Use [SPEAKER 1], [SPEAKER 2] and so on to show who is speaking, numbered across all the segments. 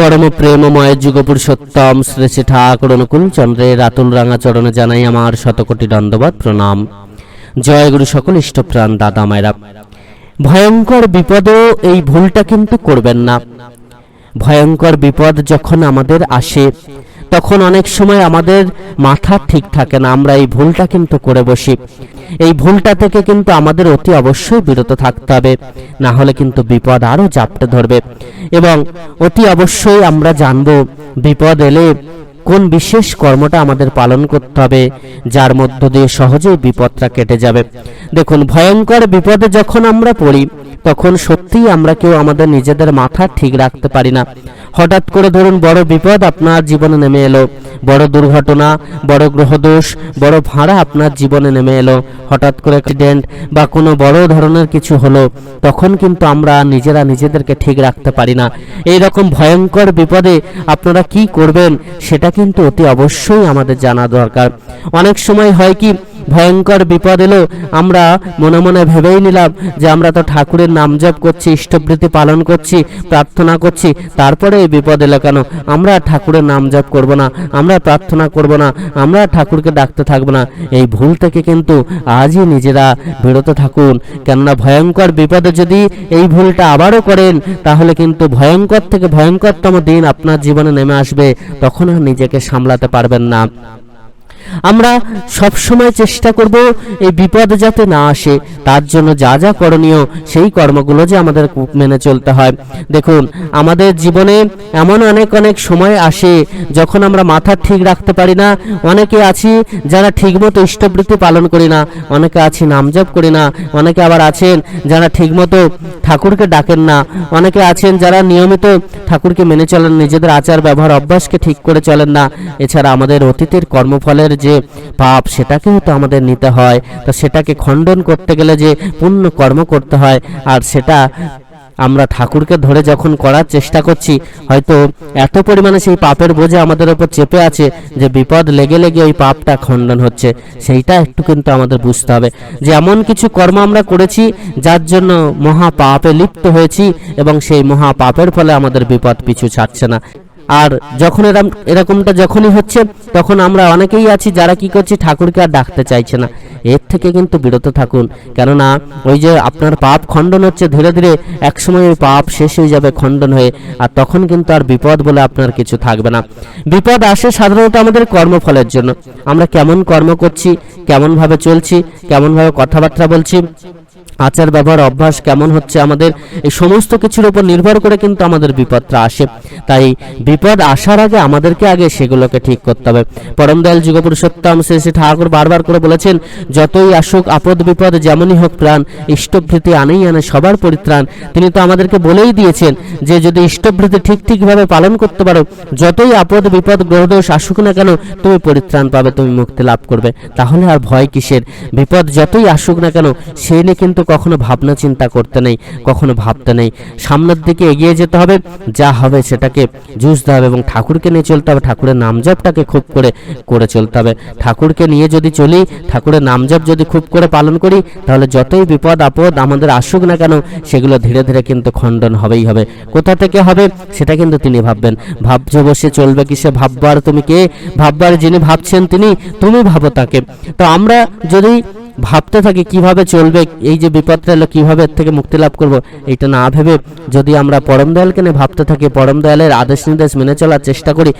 [SPEAKER 1] পরম প্রেমময় যুগপুরুষোত্তম শ্রী শ্রী ঠাকুর অনুকূল চন্দ্রের রাতুল রাঙা চরণে জানাই আমার শতকোটি দণ্ডবাদ প্রণাম। জয় গুরু সকল ইষ্টপ্রাণ দাদা মায়েরা। ভয়ঙ্কর বিপদেও এই ভুলটা কিন্তু করবেন না। ভয়ঙ্কর বিপদ যখন আমাদের আসে তখন অনেক সময় আমাদের মাথা ঠিক থাকে না, আমরা এই ভুলটা কিন্তু করে বসি। এই ভুলটা থেকে কিন্তু আমাদের অতি অবশ্যই বিরত থাকতে হবে, না হলে কিন্তু বিপদ আরও জাপটে ধরবে। এবং অতি অবশ্যই আমরা জানব, বিপদ এলে কোন বিশেষ কর্মটা আমাদের পালন করতে হবে, যার মধ্য দিয়ে সহজেই বিপদটা কেটে যাবে। দেখুন, ভয়ঙ্কর বিপদে যখন আমরা পড়ি, তখন সত্যিই আমরা কেউ আমাদের নিজেদের মাথা ঠিক রাখতে পারি না। হঠাৎ করে ধরুন, বড় বিপদ আপনার জীবনে নেমে এলো। বড় দুর্ঘটনা, বড় গ্রহদোষ, বড় ভাড়া আপনার জীবনে নেমে এলো। হঠাৎ করে অ্যাক্সিডেন্ট বা কোনো বড় ধরনের কিছু হলো, তখন কিন্তু আমরা নিজেরা নিজেদেরকে ঠিক রাখতে পারি না। এই রকম ভয়ঙ্কর বিপদে আপনারা কি করবেন, সেটা কিন্তু অতি অবশ্যই আমাদের জানা দরকার। অনেক সময় হয় কি ভয়ঙ্কর বিপদ এলো। আমরা মনে মনে ভেবেই নিলাম যে আমরা তো ঠাকুরের নাম জপ করছি, ইষ্টবৃত্তি পালন করছি, প্রার্থনা করছি, তারপরে এই বিপদ এলো কেন? আমরা ঠাকুরের নাম জপ করব না, আমরা প্রার্থনা করব না, আমরা ঠাকুরকে ডাকতে থাকব না। এই ভুল থেকে কিন্তু আজই নিজেরা বিরত থাকুন। কেননা ভয়ঙ্কর বিপদে যদি এই ভুলটা আবারও করেন, তাহলে কিন্তু ভয়ঙ্কর থেকে ভয়ঙ্করতম দিন আপনার জীবনে নেমে আসবে। তখন আর নিজেকে সামলাতে পারবেন না। আমরা সব সময় চেষ্টা করব এই বিপদ যাতে না আসে। তার জন্য যা যা করণীয় সেই কর্মগুলো যে আমাদের মেনে চলতে হয়। দেখুন, আমাদের জীবনে এমন অনেক অনেক সময় আসে যখন আমরা মাথা ঠিক রাখতে পারি না। অনেকে আছি যারা ঠিকমতো ইষ্টবৃত্তি পালন করি না। অনেকে আছি নামজপ করি না। অনেকে আবার আছেন যারা ঠিকমতো ঠাকুরকে ডাকেন না। অনেকে আছেন যারা নিয়মিত ঠাকুরকে মেনে চলেন, নিজেদের আচার ব্যবহার অভ্যাসকে ঠিক করে চলেন না। এছাড়া আমাদের অতীতের কর্মফলের যে পাপ সেটাকেও তো আমাদের নিতে হয়। তো সেটাকে খণ্ডন করতে গেলে যে পুণ্য কর্ম করতে হয়, আর সেটা আমরা ঠাকুরকে ধরে যখন করার চেষ্টা করছি, হয়তো এত পরিমাণে সেই পাপের বোঝা আমাদের ওপর চেপে আছে যে বিপদ লেগে লেগে ওই পাপটা খণ্ডন হচ্ছে। সেইটা একটু কিন্তু আমাদের বুঝতে হবে। যে এমন কিছু কর্ম আমরা করেছি, যার জন্য মহা পাপে লিপ্ত হয়েছি এবং সেই মহা পাপের ফলে আমাদের বিপদ পিছু ছাড়ছে না। আর যখন এরম, এরকমটা যখনই হচ্ছে, তখন আমরা অনেকেই আছি যারা কি করছি, ঠাকুরকে আর ডাকতে চাইছে না। এর থেকে কিন্তু বিরত থাকুন। কেননা, ওই যে আপনার পাপ খণ্ডন হচ্ছে, ধীরে ধীরে একসময় ওই পাপ শেষ হয়ে যাবে খণ্ডন হয়ে, আর তখন কিন্তু আর বিপদ বলে আপনার কিছু থাকবে না। বিপদ আসে সাধারণত আমাদের কর্মফলের জন্য। আমরা কেমন কর্ম করছি, কেমনভাবে চলছি, কেমনভাবে কথাবার্তা বলছি আচার ব্যবহার, অভ্যাস কেমন হচ্ছে আমাদের, এই সমস্ত কিছুর উপর নির্ভর করে কিন্তু আমাদের বিপদটা আসে। তাই বিপদ আসার আগে আমাদেরকে আগে সেগুলোকে ঠিক করতে হবে। পরম দয়াল যুগপুরুষোত্তম শ্রী শ্রী ঠাকুর বারবার করে বলেছেন, যতই আসুক আপদ বিপদ যেমনই হোক প্রাণ, ইষ্টভৃতি আনেই আনে সবার পরিত্রাণ। তিনি তো আমাদেরকে বলেই দিয়েছেন যে, যদি ইষ্টভৃতি ঠিক ঠিকভাবে পালন করতে পারো, যতই আপদ বিপদ গ্রহদোষ আসুক না কেন, তুমি পরিত্রাণ পাবে, তুমি মুক্তি লাভ করবে। তাহলে আর ভয় কিসের? বিপদ যতই আসুক না কেন, সে নিয়ে কিন্তু কখনো ভাবনা চিন্তা করতে নেই, কখনো ভাবতে নেই। সামনের দিকে এগিয়ে যেতে হবে, যা হবে সেটাকে জুঝতে হবে এবং ঠাকুরকে নিয়ে চলতে হবে। ঠাকুরের নামজপটাকে খুব করে করে চলতে হবে। ঠাকুরকে নিয়ে যদি চলি, ঠাকুরের নামজপ যদি খুব করে পালন করি, তাহলে যতই বিপদ, আপদ আমাদের আসুক না কেন, সেগুলো ধীরে ধীরে কিন্তু খণ্ডন হবেই হবে। কোথা থেকে হবে, সেটা কিন্তু তিনি ভাববেন। ভাবছ বসে চলবে কি সে ভাববার তুমি কে? ভাববার যিনি ভাবছেন তিনি, তুমি ভাবো তাকে। তো আমরা যদি ভাবতে থাকি কীভাবে চলবে, এই যে বিপদটা এলো, কীভাবে এর থেকে মুক্তি লাভ করব, এটা না ভেবে যদি আমরা পরম দয়ালকে নিয়ে ভাবতে থাকি, পরম দয়ালের আদেশ নির্দেশ মেনে চলার চেষ্টা করি,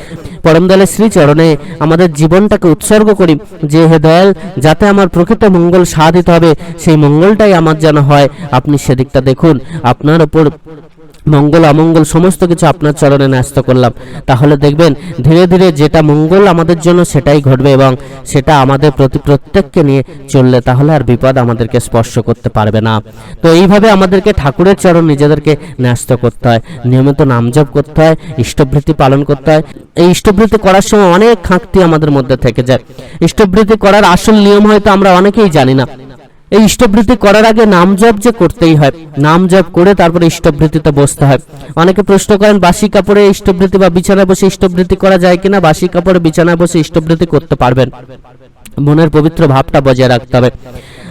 [SPEAKER 1] পরম দয়ালের শ্রীচরণে আমাদের জীবনটাকে উৎসর্গ করি, যে হে দয়াল, যাতে আমার প্রকৃত মঙ্গল সাধিত হবে, সেই মঙ্গলটাই আমার যেন হয়, আপনি সেদিকটা দেখুন, আপনার ওপর মঙ্গল, অমঙ্গল, সমস্ত কিছু আপনার চরণে ন্যস্ত করলাম। তাহলে দেখবেন, ধীরে ধীরে যেটা মঙ্গল আমাদের জন্য সেটাই ঘটবে এবং সেটা আমাদের প্রতি প্রত্যেককে নিয়ে চললে তাহলে আর বিপদ আমাদেরকে স্পর্শ করতে পারবে না। তো এইভাবে আমাদেরকে ঠাকুরের চরণ নিজেদেরকে ন্যস্ত করতে হয়, নিয়মিত নামজপ করতে হয়, ইষ্টবৃত্তি পালন করতে হয়। এই ইষ্টবৃত্তি করার সময় অনেক খাঁকতি আমাদের মধ্যে থেকে যায়। ইষ্টবৃত্তি করার আসল নিয়ম হয়তো আমরা অনেকেই জানি না। এই ইষ্টবৃত্তি করার আগে নাম জপ যে করতেই হয়। নাম জপ করে তারপরে ইষ্টবৃত্তিতে বসতে হয়। অনেকে প্রশ্ন করেন, বাসি কাপড়ে ইষ্টবৃত্তি বা বিছানায় বসে ইষ্টবৃত্তি করা যায় কিনা? বাসি কাপড়ে বিছানায় বসে ইষ্টবৃত্তি করতে পারবেন। মনের পবিত্র ভাবটা বজায় রাখতে হবে।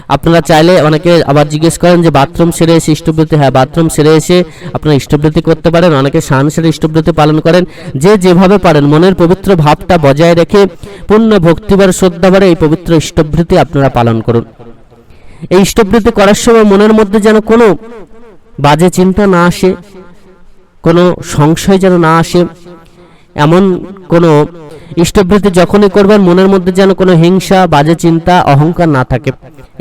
[SPEAKER 1] আপনারা চাইলে অনেকে আবার জিজ্ঞেস করেন যে, বাথরুম সেরে এসে ইষ্টবৃত্তি হ্যাঁ বাথরুম সেরে এসে আপনারা ইষ্টবৃত্তি করতে পারেন। অনেকে স্নান সেরে ইষ্টবৃত্তি পালন করেন। যে যেভাবে পারেন, মনের পবিত্র ভাবটা বজায় রেখে পূর্ণ ভক্তিবার শ্রদ্ধাবারে এই পবিত্র ইষ্টবৃত্তি আপনারা পালন করুন। এই ইষ্টবৃত্তি করার সময় মনের মধ্যে যেন কোনো বাজে চিন্তা না আসে, কোনো সংশয় যেন না আসে, এমন কোনো ইষ্টবৃত্তি যখনই করবেন মনের মধ্যে যেন কোনো হিংসা, বাজে চিন্তা, অহংকার না থাকে।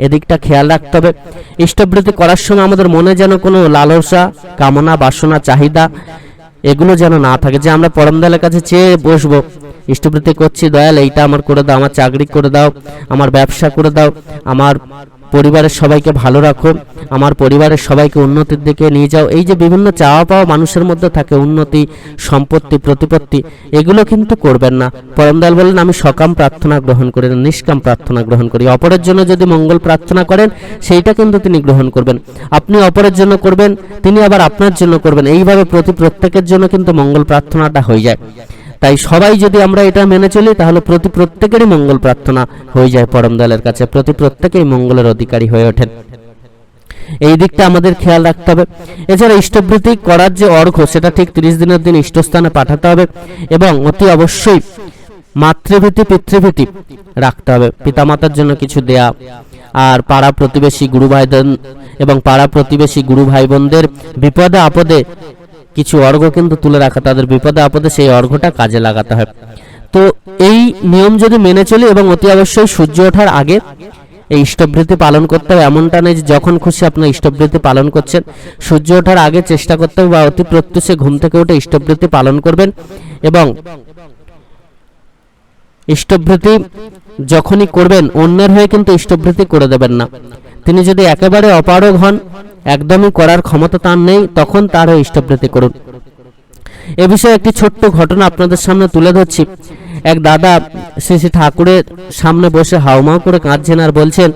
[SPEAKER 1] এদিকটা খেয়াল রাখতে হবে। ইষ্টবৃত্তি করার সময় আমাদের মনে যেন কোনো লালসা, কামনা, বাসনা, চাহিদা এগুলো যেন না থাকে। যে আমরা পরম দয়ালের কাছে চেয়ে বসবো ইষ্টবৃত্তি করছি, দয়াল, এইটা আমার করে দাও, আমার চাকরি করে দাও, আমার ব্যবসা করে দাও, আমার পরিবারের সবাইকে ভালো রাখো। আমার পরিবারের সবাইকে উন্নতির দিকে নিয়ে যাও। এই যে বিভিন্ন চাওয়া পাওয়া মানুষের মধ্যে থাকে উন্নতি, সম্পত্তি, প্রতিপত্তি, এগুলো কিন্তু করবেন না। পরমদয়াল বলেন আমি সকাম প্রার্থনা গ্রহণ করি না নিষ্কাম প্রার্থনা গ্রহণ করি। অপরের জন্য যদি মঙ্গল প্রার্থনা করেন, সেইটা কিন্তু তিনি গ্রহণ করবেন। আপনি অপরের জন্য করবেন, তিনি আবার আপনার জন্য করবেন। এইভাবে প্রতি প্রত্যেকের জন্য কিন্তু মঙ্গল প্রার্থনাটা হয়ে যায়। তাই সবাই যদি আমরা এটা মেনে চলি, তাহলে প্রতি প্রত্যেকেরই মঙ্গল প্রার্থনা হয়ে যায় পরম দয়ালের কাছে। প্রতি প্রত্যেকেই মঙ্গলের অধিকারী হয়ে ওঠেন। এই দিকটা আমাদের খেয়াল রাখতে হবে। এছাড়া ইষ্টবৃত্তি করার যে অর্ঘ্য সেটা ঠিক তিরিশ দিনের দিন ইষ্টস্থানে পাঠাতে হবে এবং অতি অবশ্যই মাতৃভীতি, পিতৃভীতি রাখতে হবে। পিতামাতার জন্য কিছু দেয়া। আর পাড়া প্রতিবেশী গুরু ভাইদের এবং পাড়া প্রতিবেশী গুরু ভাই বোনদের বিপদে আপদে কিছু অর্ঘ্য কিন্তু তুলে রাখা, তাদের বিপদে আপদে সেই অর্ঘ্যটা কাজে লাগাতে হয়। তো এই নিয়ম যদি মেনে চলি এবং অতি অবশ্যই সূর্য ওঠার আগে এই ইষ্টবৃত্তি পালন করতে হবে, এমনটা নেই যে যখন খুশি আপনার ইষ্টবৃত্তি পালন করছেন। সূর্য ওঠার আগে চেষ্টা করতে হবে বা অতি প্রত্যুষে ঘুম থেকে উঠে ইষ্টবৃত্তি পালন করবেন এবং ইষ্টবৃত্তি যখনই করবেন, অন্যের হয়ে কিন্তু ইষ্টবৃত্তি করে দেবেন না। তিনি যদি একেবারে অপারগ হন একদমই করার ক্ষমতা তার নেই, তখন তার হয়ে ইষ্টবৃত্তি করুন। এ বিষয়ে একটি ছোট্ট ঘটনা আপনাদের সামনে তুলে ধরছি। এক দাদা শ্রী শ্রী ঠাকুরের সামনে বসে হাউমাউ করে কাঁদছেন আর বলছেন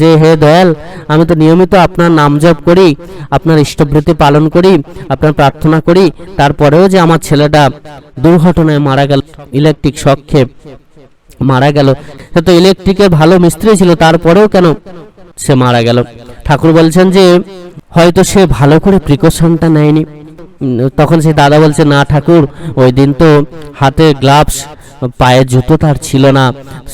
[SPEAKER 1] যে, হে দয়াল, আমি তো নিয়মিত আপনার নাম জপ করি, আপনার ইষ্টবৃত্তি পালন করি, আপনার প্রার্থনা করি, তারপরেও যে আমার ছেলেটা দুর্ঘটনায় মারা গেল, ইলেকট্রিক শখে মারা গেল। সে তো ইলেকট্রিকের ভালো মিস্ত্রি ছিল, তারপরেও কেন সে মারা গেল? ঠাকুর বলছেন যে, হয়তো সে ভালো করে প্রিকশনটা নেয়নি। তখন সেই দাদা বলছে, না ঠাকুর, ওই দিন তো হাতে গ্লাভস পায়ে জুতো তার ছিল না।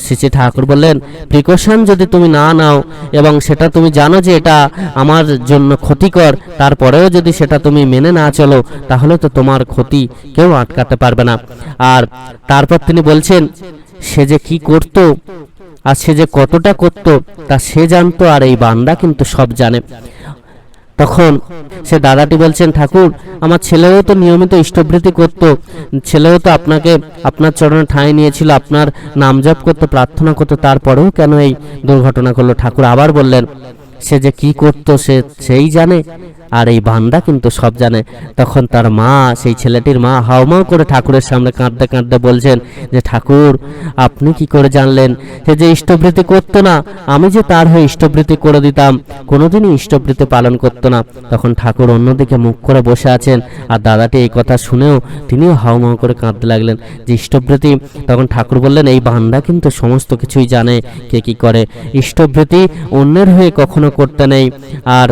[SPEAKER 1] শ্রী ঠাকুর বললেন প্রিকশন যদি তুমি না নাও এবং সেটা তুমি জানো যে এটা আমার জন্য ক্ষতিকর, তারপরেও যদি সেটা তুমি মেনে না চলো, তাহলে তো তোমার ক্ষতি কেউ আটকাতে পারবে না। আর তারপর তিনি বলছেন, সে যে কি করত আর সে যে কতটা করত, তা সে জানতো আর এই বান্দা কিন্তু সব জানে। তখন সে দাদাটি বলছেন, ঠাকুর, আমার ছেলেও তো নিয়মিত ইষ্টবৃত্তি করত। ছেলেও তো আপনাকে, আপনার চরণে ঠাঁই নিয়েছিল, আপনার নাম জপ করতো, প্রার্থনা করতো, তারপরেও কেন এই দুর্ঘটনা করল? ঠাকুর আবার বললেন, সে যে কি করতো, সে, সেই জানে। আর এই বান্দা কিন্তু সব জানে। তখন তার মা, সেই ছেলেটির মা হাওমাও করে ঠাকুরের সামনে কাঁদতে কাঁদতে বলছেন যে, ঠাকুর, আপনি কি করে জানলেন সে যে ইষ্টবৃত্তি করতো না? আমি যে তার হয়ে ইষ্টবৃত্তি করে দিতাম, কোনোদিনই ইষ্টবৃত্তি পালন করতো না। তখন ঠাকুর অন্যদিকে মুখ করে বসে আছেন আর দাদাটি এই কথা শুনেও তিনিও হাওমাও করে কাঁদতে লাগলেন যে, ইষ্টবৃত্তি? তখন ঠাকুর বললেন, এই বান্দা কিন্তু সমস্ত কিছুই জানে, কে কি করে। ইষ্টবৃত্তি অন্যের হয়ে কখনো করতে নেই। আর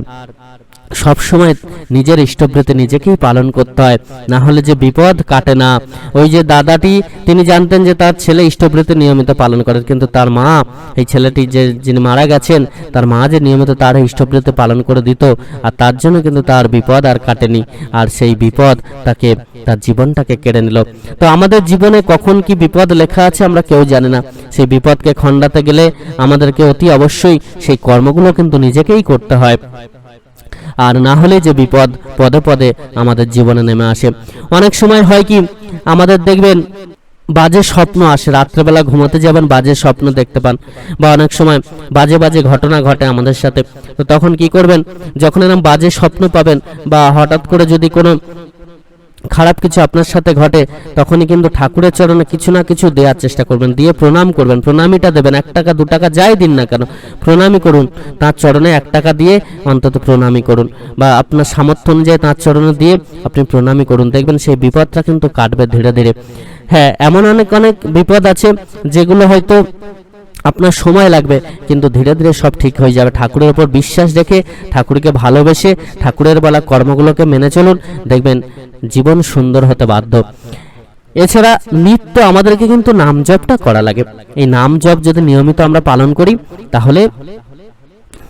[SPEAKER 1] সব সময় নিজের ইষ্টবৃত্তি নিজেকেই পালন করতে হয়। না হলে যে বিপদ কাটে না। ওই যে দাদাটি, তিনি জানতেন যে তার ছেলে ইষ্টবৃত্তি নিয়মিত পালন করে, কিন্তু তার মা, এই ছেলেটি যে যিনি মারা গেছেন, তার মা যে নিয়মিত তার ইষ্টবৃত্তি পালন করে দিত, আর তার জন্য কিন্তু তার বিপদ আর কাটেনি। আর সেই বিপদ তাকে, তার জীবনটাকে কেড়ে নিল। তো আমাদের জীবনে কখন কি বিপদ লেখা আছে আমরা কেউ জানি না। সেই বিপদকে খণ্ডাতে গেলে আমাদেরকে অতি অবশ্যই সেই কর্মগুলো কিন্তু নিজেকেই করতে হয়। আর না হলে যে বিপদ, পদে পদে আমাদের জীবনে নেমে আসে। অনেক সময় হয় কি, আমাদের দেখবেন বাজে স্বপ্ন আসে, রাত্রেবেলা ঘুমাতে যাবেন, বাজে স্বপ্ন দেখতে পান। বা অনেক সময় বাজে বাজে ঘটনা ঘটে আমাদের সাথে। তো তখন কি করবেন? যখন এরকম বাজে স্বপ্ন পাবেন বা হঠাৎ করে যদি কোনো খারাপ কিছু আপনার সাথে ঘটে, তখনই কিন্তু ঠাকুরের চরণে কিছু না কিছু দেওয়ার চেষ্টা করবেন, দিয়ে প্রণাম করবেন, প্রণামীটা দেবেন, এক টাকা, দু টাকা যাই দিন না কেন, প্রণামী করুন, তার চরণে এক টাকা দিয়ে অন্তত প্রণামী করুন, বা আপনার সামর্থ্য অনুযায়ী তাঁর চরণে দিয়ে আপনি প্রণামী করুন, দেখবেন সেই বিপদটা কিন্তু কাটবে ধীরে ধীরে। হ্যাঁ এমন অনেক অনেক বিপদ আছে, যেগুলো হয়তো আপনার সময় লাগবে। কিন্তু ধীরে ধীরে সব ঠিক হয়ে যাবে। ঠাকুরের উপর বিশ্বাস রেখে ঠাকুরকে ভালোবেসে ঠাকুরের বলা কর্মগুলোকে মেনে চলুন। দেখবেন জীবন সুন্দর হতে বাধ্য। এছাড়া নিত্য আমাদেরকে কিন্তু নাম জপটা করা লাগে। এই নাম জপ যদি নিয়মিত আমরা পালন করি, তাহলে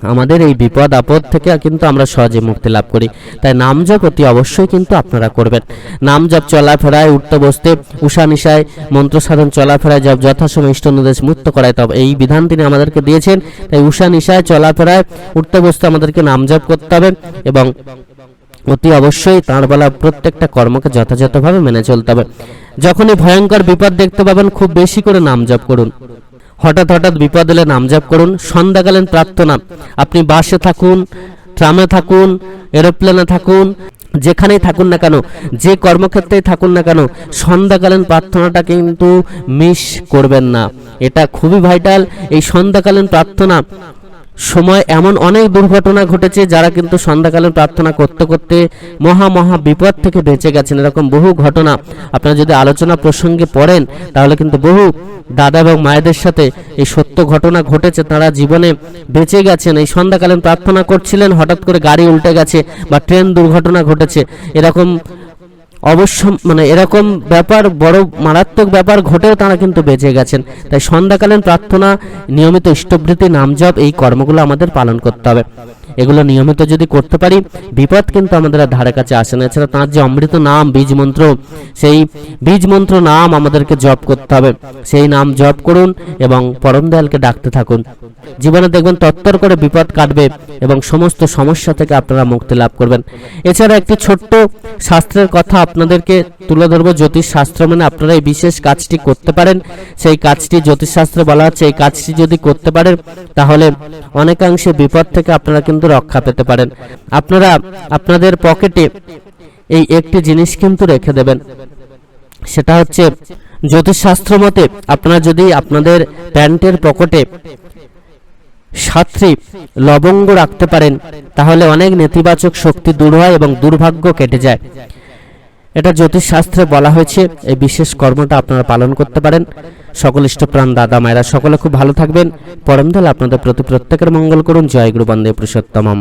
[SPEAKER 1] আমাদের এই বিপদ, আপদ থেকে কিন্তু আমরা সহজে মুক্তি লাভ করি। তাই নাম জপ অতি অবশ্যই কিন্তু আপনারা করবেন। নাম জপ চলাফেরায় উঠতে বসতে, উষা নিশায়, মন্ত্র সাধন, চলাফেরায় জপ, যথাসময় ইষ্ট নির্দেশ মুক্ত করায় তবে। এই বিধান তিনি আমাদেরকে দিয়েছেন। তাই উষা নিশায়, চলাফেরায় উঠতে বসতে আমাদেরকে নাম জপ করতে হবে এবং অতি অবশ্যই তাঁর বলা প্রত্যেকটা কর্মকে যথাযথভাবে মেনে চলতে হবে। যখনই ভয়ঙ্কর বিপদ দেখতে পাবেন, খুব বেশি করে নাম জপ করুন। হঠাৎ হঠাৎ বিপদ এলে নাম জপ করুন, সন্ধ্যাকালীন প্রার্থনা। আপনি বাসে থাকুন, ট্রামে থাকুন, এরোপ্লেনে থাকুন, যেখানেই থাকুন না কেন, যে কর্মক্ষেত্রেই থাকুন না কেন, সন্ধ্যাকালীন প্রার্থনাটা কিন্তু মিস করবেন না। এটা খুবই ভাইটাল এই সন্ধ্যাকালীন প্রার্থনা সময় এমন অনেক দুর্ঘটনা ঘটেছে যারা কিন্তু সন্ধ্যাকালীন প্রার্থনা করতে করতে মহা মহা বিপদ থেকে বেঁচে গেছেন। এরকম বহু ঘটনা। আপনারা যদি আলোচনা প্রসঙ্গে পড়েন, তাহলে কিন্তু বহু দাদা এবং মায়েদের সাথে এই সত্য ঘটনা ঘটেছে। তারা জীবনে বেঁচে গেছেন। এই সন্ধ্যাকালীন প্রার্থনা করছিলেন, হঠাৎ করে গাড়ি উল্টে গেছে বা ট্রেন দুর্ঘটনা ঘটেছে। এরকম অবশ্য মানে এরকম ব্যাপার, বড় মারাত্মক ব্যাপার ঘটেও তারা কিন্তু বেঁচে গেছেন। তাই সন্ধ্যাকালীন প্রার্থনা, নিয়মিত ইষ্টবৃত্তি নাম জপ এই কর্মগুলো আমাদের পালন করতে হবে। এগুলো নিয়মিত যদি করতে পারি, বিপদ কিন্তু আমাদের ধারে কাছে আসে না। এছাড়া তাঁর যে অমৃত নাম, বীজ মন্ত্র, সেই বীজ মন্ত্র নাম আমাদেরকে জপ করতে হবে। সেই নাম জপ করুন এবং পরম দয়ালকে ডাকতে থাকুন। জীবনে দেখবেন তত্তর করে বিপদ কাটবে এবং সমস্ত সমস্যা থেকে আপনারা মুক্তি লাভ করবেন। এছাড়া একটি ছোট্ট শাস্ত্রের কথা আপনাদেরকে তুলে ধরবো। জ্যোতিষ শাস্ত্র মানে আপনারা এই বিশেষ কাজটি করতে পারেন। সেই কাজটি জ্যোতিষশাস্ত্রে বলা হচ্ছে এই কাজটি যদি করতে পারেন, তাহলে অনেকাংশে বিপদ থেকে আপনারা কিন্তু রক্ষা পেতে পারেন। আপনারা আপনাদের পকেটে এই একটি জিনিস কিন্তু রেখে দেবেন। সেটা হচ্ছে জ্যোতিষশাস্ত্র মতে আপনারা যদি আপনাদের প্যান্টের পকেটে সাতটি লবঙ্গ রাখতে পারেন, তাহলে অনেক নেতিবাচক শক্তি দূর হয় এবং দুর্ভাগ্য কেটে যায়। এটা জ্যোতিষশাস্ত্রে বলা হয়েছে, এই বিশেষ কর্মটা আপনারা পালন করতে পারেন। সকল ইষ্টপ্রাণ দাদা, মায়েরা সকলে খুব ভালো থাকবেন। পরমদল আপনাদের প্রতি প্রত্যেকের মঙ্গল করুন। জয় গুরু বন্দে পুরুষোত্তমম।